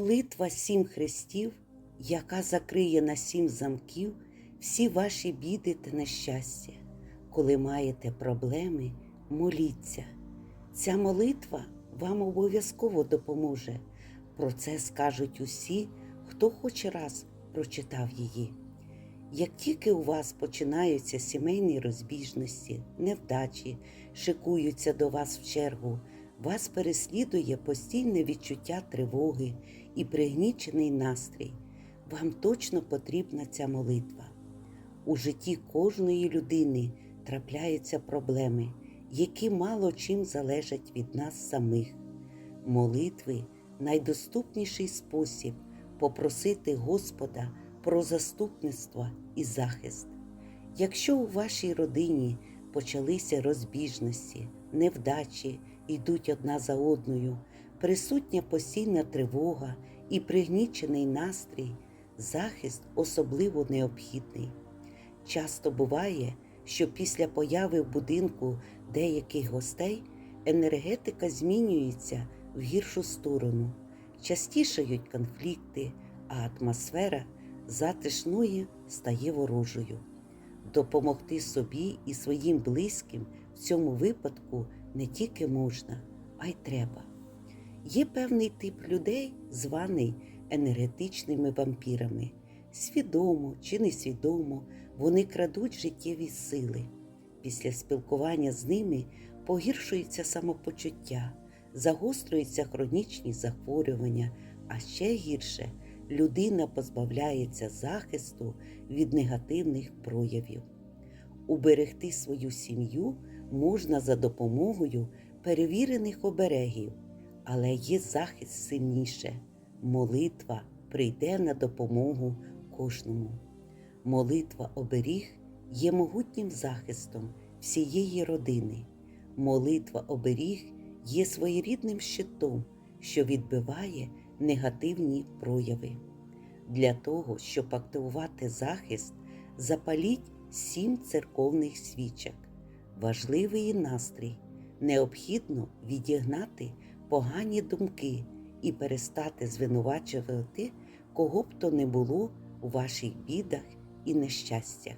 молитва сім хрестів, яка закриє на сім замків всі ваші біди та нещастя. Коли маєте проблеми, моліться. Ця молитва вам обов'язково допоможе. Про це скажуть усі, хто хоч раз прочитав її. Як тільки у вас починаються сімейні розбіжності, невдачі, шикуються до вас в чергу, вас переслідує постійне відчуття тривоги і пригнічений настрій, вам точно потрібна ця молитва. У житті кожної людини трапляються проблеми, які мало чим залежать від нас самих. Молитви найдоступніший спосіб попросити Господа про заступництво і захист. Якщо у вашій родині почалися розбіжності, невдачі йдуть одна за одною, присутня постійна тривога і пригнічений настрій, захист особливо необхідний. Часто буває, що після появи в будинку деяких гостей енергетика змінюється в гіршу сторону, частішають конфлікти, а атмосфера затишною стає ворожою. Допомогти собі і своїм близьким в цьому випадку не тільки можна, а й треба. Є певний тип людей, званий енергетичними вампірами. Свідомо чи несвідомо вони крадуть життєві сили. Після спілкування з ними погіршується самопочуття, загострюються хронічні захворювання, а ще гірше людина позбавляється захисту від негативних проявів. Уберегти свою сім'ю можна за допомогою перевірених оберегів, але є захист сильніше. Молитва прийде на допомогу кожному. Молитва оберіг є могутнім захистом всієї родини. Молитва оберіг є своєрідним щитом, що відбиває негативні прояви. Для того, щоб активувати захист, запаліть сім церковних свічок. Важливий настрій. Необхідно відігнати погані думки і перестати звинувачувати, кого б то не було у ваших бідах і нещастях.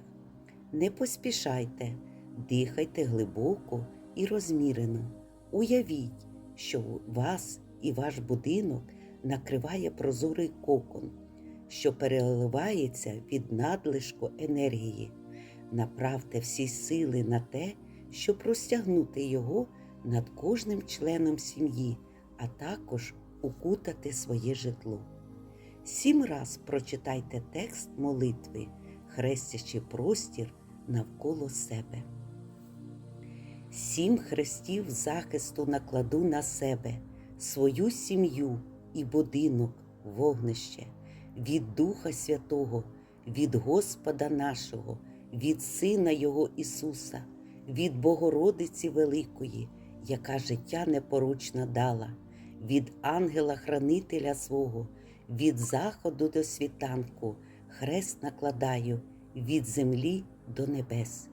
Не поспішайте, дихайте глибоко і розмірено. Уявіть, що вас і ваш будинок накриває прозорий кокон, що переливається від надлишку енергії. Направте всі сили на те, щоб розтягнути його над кожним членом сім'ї, а також укутати своє житло. Сім раз прочитайте текст молитви, хрестячи простір навколо себе. Сім хрестів захисту накладу на себе, свою сім'ю і будинок, вогнище, від Духа Святого, від Господа нашого, від Сина Його Ісуса, від Богородиці Великої, яка життя непоручно дала, від ангела-хранителя свого, від заходу до світанку, хрест накладаю, від землі до небес.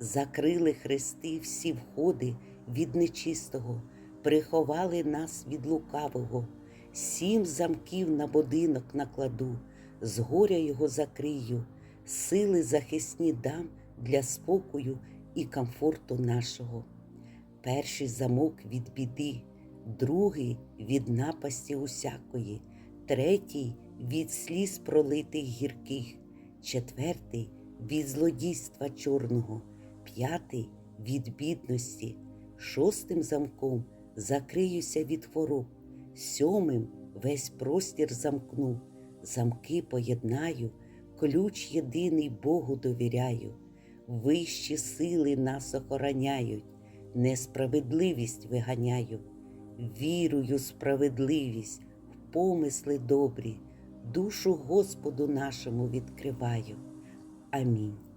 Закрили хрести всі входи від нечистого, приховали нас від лукавого, сім замків на будинок накладу, з горя його закрию, сили захисні дам для спокою і комфорту нашого. Перший замок від біди, другий від напасті усякої, третій від сліз пролитих гірких, четвертий від злодійства чорного, п'ятий від бідності, шостим замком закриюся від хвороб, сьомим весь простір замкну, замки поєднаю, ключ єдиний Богу довіряю, вищі сили нас охороняють, несправедливість виганяю, вірую, справедливість, в помисли добрі, душу Господу нашому відкриваю. Амінь.